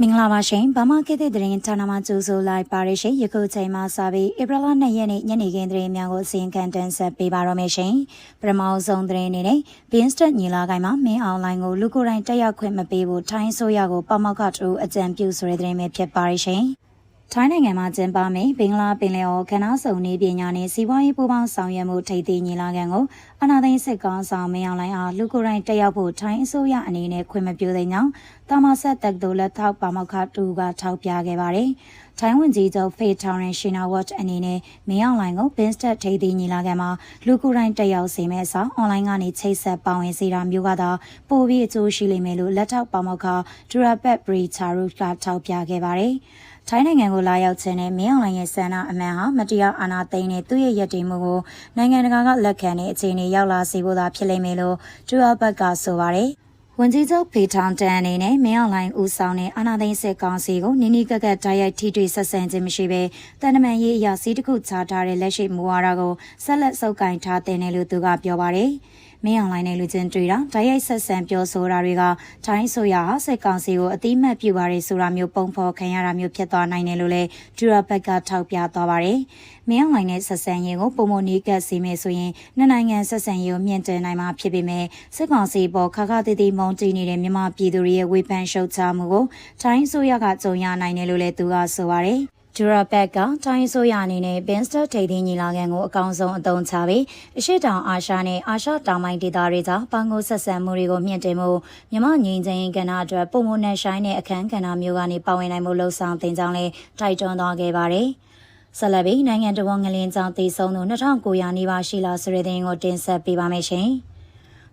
မင်္ဂလာပါရှင်ဗမာခေတ်သစ်သတင်းဌာနမှကြိုဆိုလိုက်ပါရရှင်ယခုချိန်မှစပြီးဧပြီလ2ရက်နေ့ညနေခင်းသတင်းများကိုအစီရင်ခံတင်ဆက်ပေးပါရမရှင်ပထမဆုံးသတင်းအနေနဲ့ဘင်းစတက်ညီလာကိုင်မှာမင်းအွန်လိုင်းကိုလူကိုယ်တိုင်တက်ရောက်ခွင့်မပေးဘူးထိုင်းဆိုရကိုပမောက္ခတူအကြံပြုဆိုတဲ့သတင်းပဲဖြစ်ပါရရှင် ထိုင်းနိုင်ငံမှာကျင်းပမယ့်ဘင်္ဂလားပင်လယ်အော်ခဏဆုံနေပညာနဲ့စီးပွားရေးပူးပေါင်းဆောင်ရွက်မှုထိပ်သီးညီလာခံကိုအနာသိန်းစစ်ကောင်ဆောင်မင်းအောင်လိုင်းအားလူကိုယ်တိုင်တက်ရောက်ဖို့ထိုင်းအစိုးရအနေနဲ့ခွင့်မပြုသေးကြောင်းတာမဆက်တက်တိုလက်ထောက်ပါမောက္ခတူကထောက်ပြခဲ့ပါတယ်။ထိုင်းဝန်ကြီးချုပ်ဖေထောင်ရင်ရှင်နာဝတ်အနေနဲ့မင်းအောင်လိုင်းကိုဘင်းစတက်ထိပ်သီးညီလာခံမှာလူကိုယ်တိုင်တက်ရောက်စေမယ့်အစားအွန်လိုင်းကနေချိတ်ဆက်ပါဝင်စေတာမျိုးကသာပိုပြီးအကျိုးရှိလိမ့်မယ်လို့လက်ထောက်ပါမောက္ခဒူရာဘက်ဘရီချာရူကထောက်ပြခဲ့ပါတယ်။ ထိုင်းနိုင်ငံကိုလာရောက်ခြင်းနဲ့မင်းအောင်လှိုင်ရဲ့ဆန္ဒအမှန်ဟာမတရားအာဏာသိမ်းတဲ့သူ့ရဲ့ရည်တည်မှုကိုနိုင်ငံတကာကလက်ခံတဲ့အခြေအနေရောက်လာစေဖို့သာဖြစ်လိမ့်မယ်လို့ဒူအဘတ်ကဆိုပါတယ်။ဝန်ကြီးချုပ်ဖေထောင်တန်အနေနဲ့မင်းအောင်လှိုင်ဦးဆောင်တဲ့အာဏာသိမ်းစစ်ကောင်စီကိုနိနီးကက်ကက်တိုက်ရိုက်ထိတွေ့ဆက်ဆံခြင်းမရှိဘဲတန်တမန်ရေးအရာစီးတစ်ခုချထားတဲ့လက်ရှိမူဝါဒကိုဆက်လက်စုပ်ကိုင်ထားတဲ့လို့သူကပြောပါတယ်။ မင်းအောင်လိုင်းနဲ့လူချင်းတွေ့တာဓာတ်ရိုက်ဆက်ဆံပြောဆိုတာတွေကထိုင်းဆိုရဟာစစ်ကောင်စီကိုအတိမတ်ပြုပါတယ်ဆိုတာမျိုးပုံဖော်ခံရတာမျိုးဖြစ်သွားနိုင်တယ်လို့လည်းဒူရာဘက်ကထောက်ပြသွားပါတယ်။မင်းအောင်လိုင်းနဲ့ဆက်ဆံရေးကိုပုံမနီးကပ်စီမယ်ဆိုရင်နှစ်နိုင်ငံဆက်ဆံရေးကိုမြင့်တင်နိုင်မှာဖြစ်ပေမဲ့စစ်ကောင်စီပေါ်ခါခါတီတီမုံတီးနေတဲ့မြန်မာပြည်သူတွေရဲ့ဝေဖန်ရှုတ်ချမှုကိုထိုင်းဆိုရကကြုံရနိုင်တယ်လို့လည်းသူကဆိုပါတယ်။ ဒူရာဘက်ကတိုင်းဆိုရအနေနဲ့ဘင်စတာထိပ်သီးညီလာခံကိုအကောင်းဆုံးအသုံးချပြီးအရှိတောင်အာရှနဲ့အာရှတောင်ပိုင်းဒေသတွေကြားပန်းကိုဆက်ဆံမှုတွေကိုမြင့်တင်မှုမြမငြိမ်းချမ်းရေးကဏ္ဍအတွက်ပုံမနဲ့ဆိုင်တဲ့အခန်းကဏ္ဍမျိုးကနေပါဝင်နိုင်မှုလှုံ့ဆော်တင်ကြောင်းလဲတိုက်တွန်းသွားခဲ့ပါတယ်။ဆက်လက်ပြီးနိုင်ငံတော်ငလင်းကြောင်တည်ဆုံသူ2900နီးပါးရှိလာဆိုတဲ့တဲ့ရင်ကိုတင်ဆက်ပေးပါမယ်ရှင်။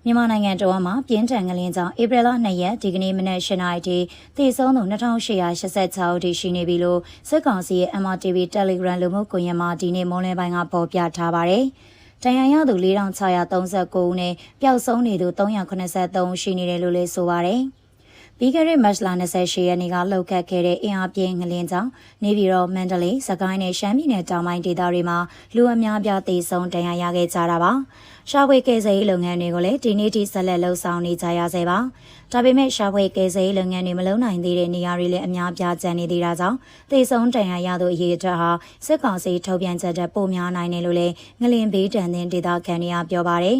မြန်မာနိုင်ငံတော်မှာပြင်းထန်ငလင်းကြောင့်ဧပြီလ2ရက်ဒီကနေ့မနက်၈နာရီထိတည်ဆုံးသူ2886ဦးထိရှိနေပြီလို့စစ်ကောင်စီရဲ့ MRTV Telegram လူမှုကွန်ရက်မှာဒီနေ့မွန်းလယ်ပိုင်းကပေါ်ပြထားပါတယ်။တန်ရန်ရသူ4639ဦးနဲ့ပျောက်ဆုံးနေသူ383ဦးရှိနေတယ်လို့လည်းဆိုပါတယ်။ပြီးခဲ့တဲ့မတ်လ28ရက်နေ့ကလှုပ်ခတ်ခဲ့တဲ့အင်အားပြင်းငလင်းကြောင့်နေပြည်တော်မန္တလေးစကိုင်းနဲ့ရှမ်းပြည်နယ်တောင်ပိုင်းဒေသတွေမှာလူအများပြားသေဆုံးဒဏ်ရာရခဲ့ကြတာပါ။ ရှာဖွေကယ်ဆယ်ရေးလုပ်ငန်းတွေကိုလည်းဒီနေ့ထိဆက်လက်လှုပ်ဆောင်နေကြရဆဲပါ။ဒါပေမဲ့ရှာဖွေကယ်ဆယ်ရေးလုပ်ငန်းတွေမလုပ်နိုင်သေးတဲ့နေရာတွေလည်းအများပြားကျန်နေသေးတာကြောင့်သေဆုံးဒဏ်ရာရသူအရေးအတွက်ဟာစစ်ကောင်စီထုတ်ပြန်ချက်တဲ့ပိုများနိုင်တယ်လို့လည်းငလင်ဘေးတန်တဲ့ဒေသခံတွေကပြောပါတယ်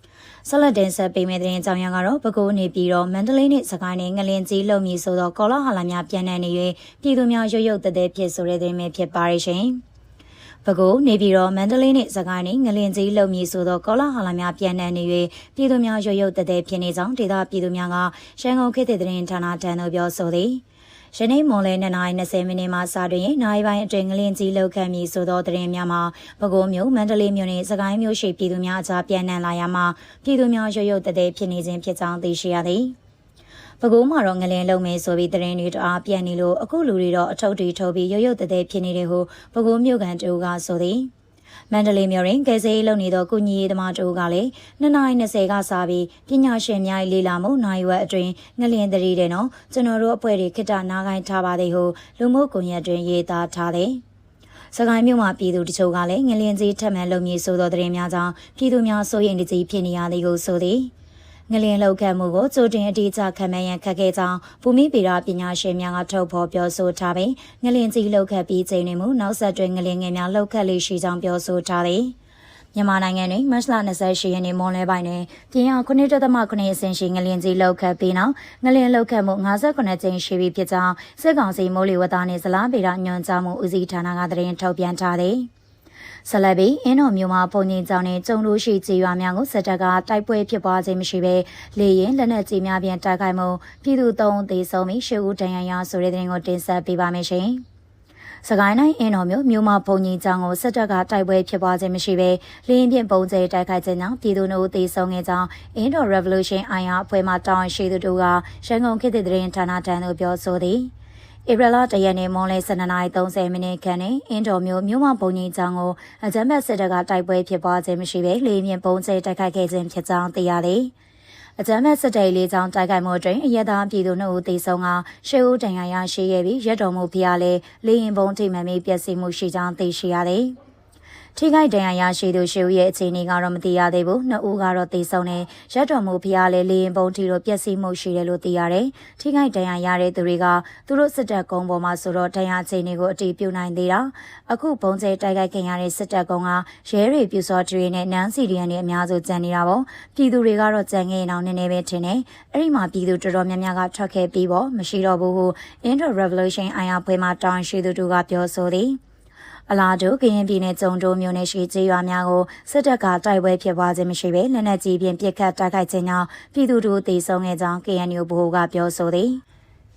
။ဆက်လက်တင်ဆက်ပေးမယ့်တဲ့ကြောင်ရကတော့ပဲခူးနေပြီးတော့မန္တလေးနဲ့စကိုင်းနဲ့ငလင်ကြီးလုံမည်ဆိုတော့ကောလာဟာလာများပြန်နေနေ၍ပြည်သူများရုတ်ရုတ်တသက်ဖြစ်ဆိုတဲ့တဲ့ပဲဖြစ်ပါရရှင်။ ပဲခူးနေပြီးတော့မန္တလေးနဲ့စကိုင်းနဲ့ငလင်ကြီးလုံမည်ဆိုတော့ကောလာဟာလာများပြန်နေနေ၍ပြည်သူများရုတ်ရုတ်တသက်ဖြစ်နေကြောင်းဒေသပြည်သူများကရန်ကုန်ခေတ်သစ်သတင်းဌာနတန်တို့ပြောဆိုသည်။ယနေ့မွန်လဲ2:20မိနစ်မှစတွင်နိုင်ပိုင်းအတွင်းငလင်းကြီးလောက်ခံမည်ဆိုသောသတင်းများမှာပဲခူးမြို့မန္တလေးမြို့နှင့်စကိုင်းမြို့ရှိပြည်သူများအကြားပြန်နှံလာရမှပြည်သူများရုတ်ရုတ်တည်းဖြစ်နေခြင်းဖြစ်ကြောင်းသိရှိရသည်။ ပဲခူးမှာတော့ငလင်းလုံးမယ်ဆိုပြီးတရင်တွေတအားပြန်နေလို့အခုလူတွေတော့အထုပ်တွေထုတ်ပြီးရုတ်ရုတ်တည်းဖြစ်နေတယ်ဟုပဲခူးမြို့ကန်တူကဆိုသည်။မန္တလေးမြို့တွင်ကယ်ဆယ်ရေးလုပ်နေသောကုညီရေးသမားတို့ကလည်း2:20ကစားပြီးပညာရှင်များ၏လေလာမှုနိုင်ဝက်အတွင်ငလျင်တရီတဲ့နော်ကျွန်တော်တို့အဖွဲ့တွေခိတနားကိုင်းထားပါသည်ဟုလူမှုကွန်ရက်တွင်ရေးသားထားသည်စကိုင်းမြို့မှာပြည်သူတချို့ကလည်းငလျင်ကြီးထက်မှန်လုံမြေဆိုသောသတင်းများကြောင့်ပြည်သူများစိုးရိမ်တကြီးဖြစ်နေရသည်ကိုဆိုသည်။ ငလျင်လောက်ခတ်မှုကိုကြိုတင်အတိအကျခံမှန်းရန်ခက်ခဲကြောင်းဘူမိဗေဒပညာရှင်များကထုတ်ဖော်ပြောဆိုထားပြီးငလျင်ကြီးလောက်ခတ်ပြီးချိန်နေမှုနောက်ဆက်တွဲငလျင်ငယ်များလောက်ခတ်လေးရှိကြောင်းပြောဆိုထားသည်မြန်မာနိုင်ငံတွင်မတ်လ28ရက်နေ့မွန်လဲပိုင်းတွင်ပြင်းအား9.9အဆင့်ရှိငလျင်ကြီးလောက်ခတ်ပြီးနောက်ငလျင်လောက်ခတ်မှု58ကြိမ်ရှိပြီဖြစ်ကြောင်းစစ်ကောင်စီမိုးလေဝသနှင့်ဇလားဗေဒညွှန်ကြားမှုဦးစီးဌာနကသတင်းထုတ်ပြန်ထားသည်။ ဆက်လက်ပြီးအင်းတော်မြို့မှာပုံငင်ကြောင်နဲ့ကျုံလို့ရှိကြေးရွာများကိုစစ်တပ်ကတိုက်ပွဲဖြစ်ပွားခြင်းမရှိဘဲလေရင်လက်နက်ကြီးများဖြင့်တိုက်ခိုက်မှုပြည်သူသုံးသေးဆုံးပြီးရှေ့ဦးတန်ရန်ရဆိုတဲ့တဲ့ရင်ကိုတင်ဆက်ပေးပါမယ်ရှင်။စကိုင်းတိုင်းအင်းတော်မြို့မြို့မှာပုံကြီးကြောင်ကိုစစ်တပ်ကတိုက်ပွဲဖြစ်ပွားခြင်းမရှိဘဲလင်းပြင်းပုံကျဲတိုက်ခိုက်ခြင်းကြောင့်ပြည်သူတို့သေဆုံးခဲ့ကြောင်းအင်းတော် Revolution အိုင်ယာအဖွဲ့မှတောင်းရှိသူတို့ကရန်ကုန်ခေတ်သစ်သတင်းဌာနတန်းတို့ပြောဆိုသည်။ ဧပြီလတရက်နေ့မွန်လယ်12:30မိနစ်ခန့်တွင်အင်းတော်မျိုးမြို့မဘုံကြီးကျောင်းကိုအကြမ်းဖက်စစ်တပ်ကတိုက်ပွဲဖြစ်ပွားခြင်းမရှိဘဲလေမြင့်ပုံကျဲတိုက်ခိုက်ခဲ့ခြင်းဖြစ်ကြောင်းသိရသည်။အကြမ်းဖက်စစ်တပ်လေးချောင်းတိုက်ခိုက်မှုတွင်အရက်သားပြည်သူနှုတ်ဦးသေဆုံးကရှေးဦးတန်ရာရရှိခဲ့ပြီးရက်တော်မူဖျားလဲလေရင်ပုံထိမှန်ပြီးပျက်စီးမှုရှိကြောင်းသိရှိရသည်။ ထိခိုက်ဒဏ်ရာရရှိသူရှေဦးရဲ့အခြေအနေကတော့မသိရသေးဘူးနှစ်ဦးကတော့တေဆုံးနေရက်တော်မူဖျားလဲလေရင်ပုံထီတို့ပျက်စီးမှုရှိတယ်လို့သိရတယ်ထိခိုက်ဒဏ်ရာရတဲ့သူတွေကသူတို့စစ်တပ်ကုန်းပေါ်မှာဆိုတော့ဒဏ်ရာအခြေအနေကိုအတည်ပြုနိုင်သေးတာအခုဘုံကျဲတိုက်ခိုက်ခင်ရတဲ့စစ်တပ်ကုန်းကရဲတွေပြူစောတွေနဲ့နန်းစီဒီယန်တွေအများစုကြံနေတာပေါ့ပြည်သူတွေကတော့ကြံခဲ့အောင်နည်းနည်းပဲထင်တယ်အဲ့ဒီမှာပြည်သူတော်တော်များများကထွက်ခဲ့ပြီးပေါ့မရှိတော့ဘူးဟု Indo Revolution အိုင်ယာဖွဲမှာတောင်းရှိသူတို့ကပြောဆိုသည် အလားတူကရင်ပြည်နယ်ကျုံတိုးမြို့နယ်ရှိကျေးရွာများကိုစစ်တပ်ကတိုက်ပွဲဖြစ်ပွားခြင်းမရှိဘဲလက်နက်ကြီးဖြင့်ပစ်ခတ်တိုက်ခိုက်ခြင်းကြောင့်ပြည်သူတို့တေဆုံးခဲ့ကြောင်း KNU ဗဟိုကပြောဆိုသည်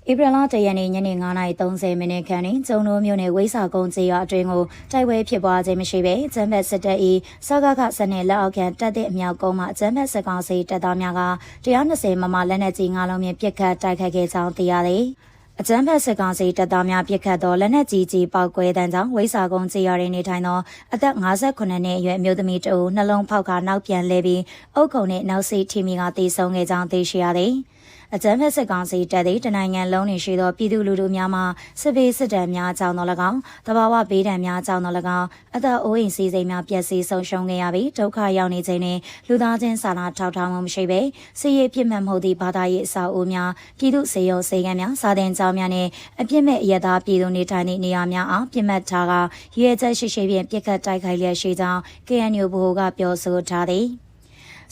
ဧပြီလတရက်နေ့ညနေ9:30မိနစ်ခန့်တွင်ကျုံတိုးမြို့နယ်ဝိဆာကုန်းကျေးရွာအတွင်းကိုတိုက်ပွဲဖြစ်ပွားခြင်းမရှိဘဲကျန်းဖက်စစ်တပ်၏စကားကစနေလက်အောက်ခံတပ်တဲ့အမြောက်ကုန်းမှကျန်းဖက်စစ်ကောင်စီတပ်သားများက120မမလက်နက်ကြီး၅လုံးဖြင့်ပစ်ခတ်တိုက်ခိုက်ခဲ့ကြောင်းသိရသည် အကြမ်းဖက်စစ်ကောင်စီတပ်သားများပစ်ခတ်သောလက်နက်ကြီးကြီးပောက်ကွဲတန်းကြောင့်ဝိစာကုန်းကျေးရွာတွင်နေထိုင်သောအသက်58နှစ်အရွယ်အမျိုးသမီးတဦးနှလုံးဖောက်ကနောက်ပြန်လဲပြီးအုတ်ခုံနှင့်နောက်စိထီမီကတေဆုံးခဲ့ကြောင်းသိရှိရသည် အကြမ်းဖက်စစ်ကောင်စီတပ်သည်တနိုင်ငံလုံးတွင်ရှိသောပြည်သူလူထုများမှစစ်ပေးစစ်တမ်းများကြောင်းသော၎င်းတဘာဝဘေးဒဏ်များကြောင်းသော၎င်းအသက်အိုးအိမ်စီးစိမ်များပျက်စီးဆုံးရှုံးခဲ့ရပြီးဒုက္ခရောက်နေခြင်းနှင့်လူသားချင်းစာနာထောက်ထားမှုမရှိဘဲစစ်ရေးပြစ်မှတ်မဟုတ်သည့်ဘာသာရေးအဆောက်အဦများပြည်သူစေရုံစေကမ်းများစာသင်ကျောင်းများနှင့်အပြစ်မဲ့အရသာပြည်သူနေထိုင်သည့်နေရာများအားပြစ်မှတ်ထားကရည်ရွယ်ချက်ရှိရှိဖြင့်ပြစ်ခတ်တိုက်ခိုက်လျက်ရှိကြောင်း KNU ဗဟိုကပြောဆိုထားသည်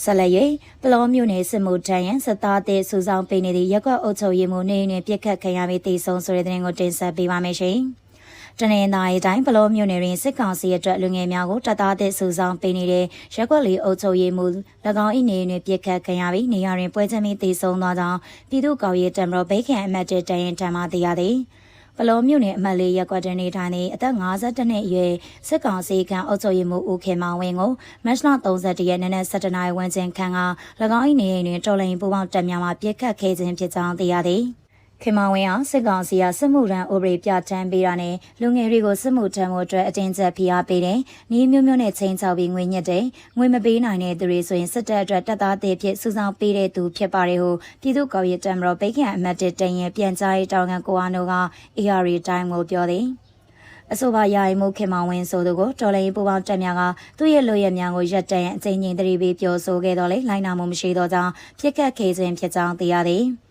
ဆက်လက်၍ပလောမျိုးနယ်စစ်မှုထမ်းရန်စစ်သားတဲ့စူဆောင်ပေးနေသည့်ရက်ကွက်အုပ်ချုပ်ရေးမှူးနေနေပြစ်ခတ်ခံရပြီးတေဆုံးဆိုတဲ့တဲ့ရင်ကိုတင်ဆက်ပေးပါမယ်ရှင်။တနင်္သာရီတိုင်းပလောမျိုးနယ်တွင်စစ်ကောင်စီအတွက်လူငယ်များကိုတပ်သားတဲ့စူဆောင်ပေးနေတဲ့ရက်ကွက်လေးအုပ်ချုပ်ရေးမှူး၎င်း၏နေတွင်ပြစ်ခတ်ခံရပြီးနေရာတွင်ပွဲချင်းပြီးတေဆုံးသွားကြောင်းပြည်သူ့ကော်ရေးတံမတော်ဘိတ်ခန်အမတ်တတရင်တံမှသိရသည်။ ပလောမြို့နယ်အမှတ်လေးရပ်ကွက်တွင်နေထိုင်သည့်အသက်52နှစ်အရွယ်စစ်ကောင်စီကအုပ်ချုပ်ရေးမှူးဦးခင်မောင်ဝင်းကိုမတ်လ30ရက်နေ့နဲ့17နာရီဝန်းကျင်ခန့်က၎င်း၏နေအိမ်တွင်တော်လိုင်းပူပေါင်းတပ်များမှပြစ်ခတ်ခဲ့ခြင်းဖြစ်ကြောင်းသိရသည် ခင်မဝင်းအောင်စစ်ကောင်စီကစစ်မှုထမ်းဥပဒေပြဋ္ဌာန်းပေးတာနဲ့လူငယ်တွေကိုစစ်မှုထမ်းမှုအတွက်အတင်းကျပ်ဖိအားပေးတယ်။ဤမျိုးမျိုးနဲ့ချိန်ချောက်ပြီးငွေညစ်တယ်။ငွေမပေးနိုင်တဲ့သူတွေဆိုရင်စစ်တပ်အတွက်တပ်သားတွေဖြစ်စုဆောင်ပေးတဲ့သူဖြစ်ပါတယ်ဟုပြည်သူ့ကော်ရေးတမတော်ဘိတ်ကန်အမတ်တတရင်ပြန်ကြားရေးတောင်ခံကိုအားနိုက AR တိုင်းကိုပြောသည်။အဆိုပါယာယီမှုခင်မောင်ဝင်းဆိုသူကိုတော်လိုင်းပူပေါင်းတက်များကသူ့ရဲ့လူရဲများကိုရက်တန်အကျဉ်းချင်းတရီပြီးပြောဆိုခဲ့တော့လေလိုင်းနာမှုမရှိတော့ကြောင်းပြစ်ခတ်ခဲ့ခြင်းဖြစ်ကြောင်းသိရသည်။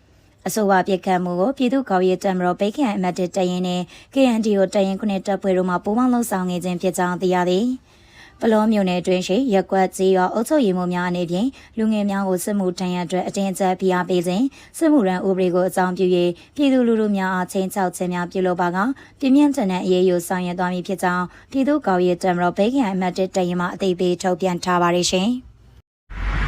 အဆိုပါပြစ်ခတ်မှုကိုပြည်သူ့ကော်ရေးတမတော်ဘိတ်ခန်အမတ်တတရင်နဲ့ KNDO တရင်ခုနှစ်တပ်ဖွဲ့တို့မှပူးပေါင်းလှုပ်ဆောင်နေခြင်းဖြစ်ကြောင်းသိရသည်ပလောမျိုးနယ်တွင်ရှိရက်ကွက်ကြီးရောအုပ်ချုပ်ရေးမှူးများအနေဖြင့်လူငယ်များကိုစစ်မှုထမ်းရအတွက်အတင်းအကျပ်ဖိအားပေးခြင်းစစ်မှုရန်ဥပဒေကိုအကြောင်းပြု၍ပြည်သူလူထုများအားချင်းချောက်ခြင်းများပြုလုပ်ပါကပြင်းပြင်းထန်ထန်အရေးယူဆောင်ရွက်သွားမည်ဖြစ်ကြောင်းပြည်သူ့ကော်ရေးတမတော်ဘိတ်ခန်အမတ်တတရင်မှအသိပေးထုတ်ပြန်ထားပါတယ်ရှင်။